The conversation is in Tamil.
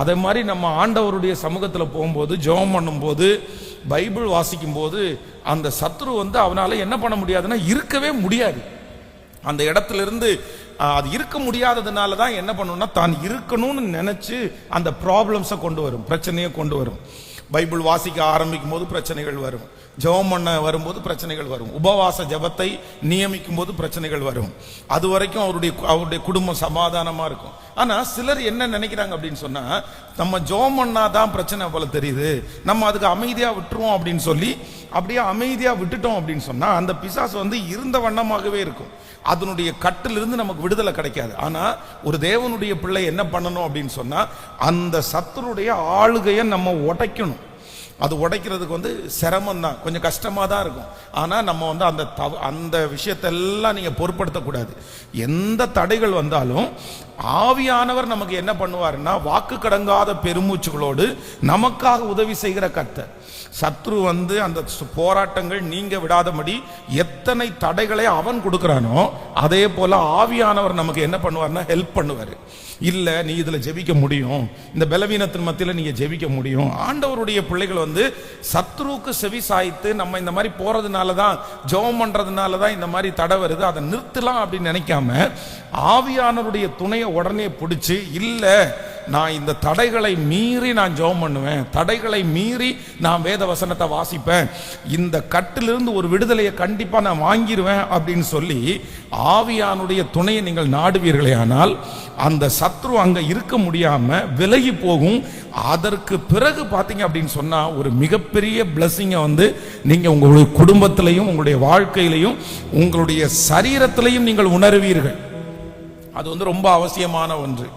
அதே மாதிரி நம்ம ஆண்டவருடைய சமூகத்தில் போகும்போது ஜெபம் பண்ணும்போது பைபிள் வாசிக்கும் போது அந்த சத்ரு வந்து அவனால் என்ன பண்ண முடியாதுன்னா இருக்கவே முடியாது. அந்த இடத்துல இருந்து அது இருக்க முடியாததுனால தான் என்ன பண்ணுன்னா தான் இருக்கணும்னு நினச்சி அந்த ப்ராப்ளம்ஸை கொண்டு வரும் பிரச்சனையை கொண்டு வரும். பைபிள் வாசிக்க ஆரம்பிக்கும் போது பிரச்சனைகள் வரும். ஜெபம் பண்ண வரும்போது பிரச்சனைகள் வரும். உபவாச ஜெபத்தை நியமிக்கும் போது பிரச்சனைகள் வரும். அது வரைக்கும் அவருடைய அவருடைய குடும்பம் சமாதானமாக இருக்கும். ஆனா சிலர் என்ன நினைக்கிறாங்க அப்படின்னு சொன்னா நம்ம ஜெபம் பண்ணாதான் பிரச்சனை போல தெரியுது. நம்ம அதுக்கு அமைதியா விட்டுருவோம் அப்படின்னு சொல்லி அப்படியே அமைதியா விட்டுட்டோம் அப்படின்னு சொன்னா அந்த பிசாசு வந்து இருந்த வண்ணமாகவே இருக்கும். அதனுடைய கட்டிலிருந்து நமக்கு விடுதலை கிடைக்காது. ஆனா ஒரு தேவனுடைய பிள்ளை என்ன பண்ணணும் அப்படின்னு சொன்னா அந்த சத்துருடைய ஆளுகையை நம்ம உடைக்கணும். அது உடைக்கிறதுக்கு வந்து சிரமம் தான் கொஞ்சம் கஷ்டமாக தான் இருக்கும். ஆனால் நம்ம வந்து அந்த தவ அந்த விஷயத்தெல்லாம் நீங்கள் பொருட்படுத்தக்கூடாது. எந்த தடைகள் வந்தாலும் ஆவியானவர் நமக்கு என்ன பண்ணுவாருன்னா வாக்கு கடங்காத பெருமூச்சுகளோடு நமக்காக உதவி செய்கிற கர்த்தர். சத்ரு வந்து அந்த போராட்டங்கள் நீங்க விடாதபடி எத்தனை தடைகளை அவன் கொடுக்குறானோ அதே போல ஆவியானவர் நமக்கு என்ன பண்ணுவார்னா ஹெல்ப் பண்ணுவார். இல்லை நீ இதில் ஜெபிக்க முடியும். இந்த பலவீனத்தின் மத்தியில் நீங்கள் ஜெபிக்க முடியும். ஆண்டவருடைய பிள்ளைகள் வந்து சத்ருவுக்கு செவி சாய்த்து நம்ம இந்த மாதிரி போகிறதுனால தான் ஜெபம் பண்ணுறதுனால தான் இந்த மாதிரி தடை வருது. அதை நிறுத்தலாம் அப்படின்னு நினைக்காம ஆவியானவருடைய துணையை உடனே பிடிச்சி இல்லை நான் இந்த தடைகளை மீறி நான் ஜெபம் பண்ணுவேன். தடைகளை மீறி நான் வேத வசனத்தை வாசிப்பேன். இந்த கட்டிலிருந்து ஒரு விடுதலையை கண்டிப்பாக நான் வாங்கிடுவேன் அப்படின்னு சொல்லி ஆவியானுடைய துணையை நீங்கள் நாடுவீர்களே ஆனால் அந்த சத்ரு அங்கே இருக்க முடியாமல் விலகி போகும். அதற்கு பிறகு பார்த்தீங்க அப்படின்னு சொன்னால் ஒரு மிகப்பெரிய பிளஸ்ஸிங்கை வந்து நீங்கள் உங்களுடைய குடும்பத்திலையும் உங்களுடைய வாழ்க்கையிலையும் உங்களுடைய சரீரத்திலையும் நீங்கள் உணர்வீர்கள். அது வந்து ரொம்ப அவசியமான ஒன்று.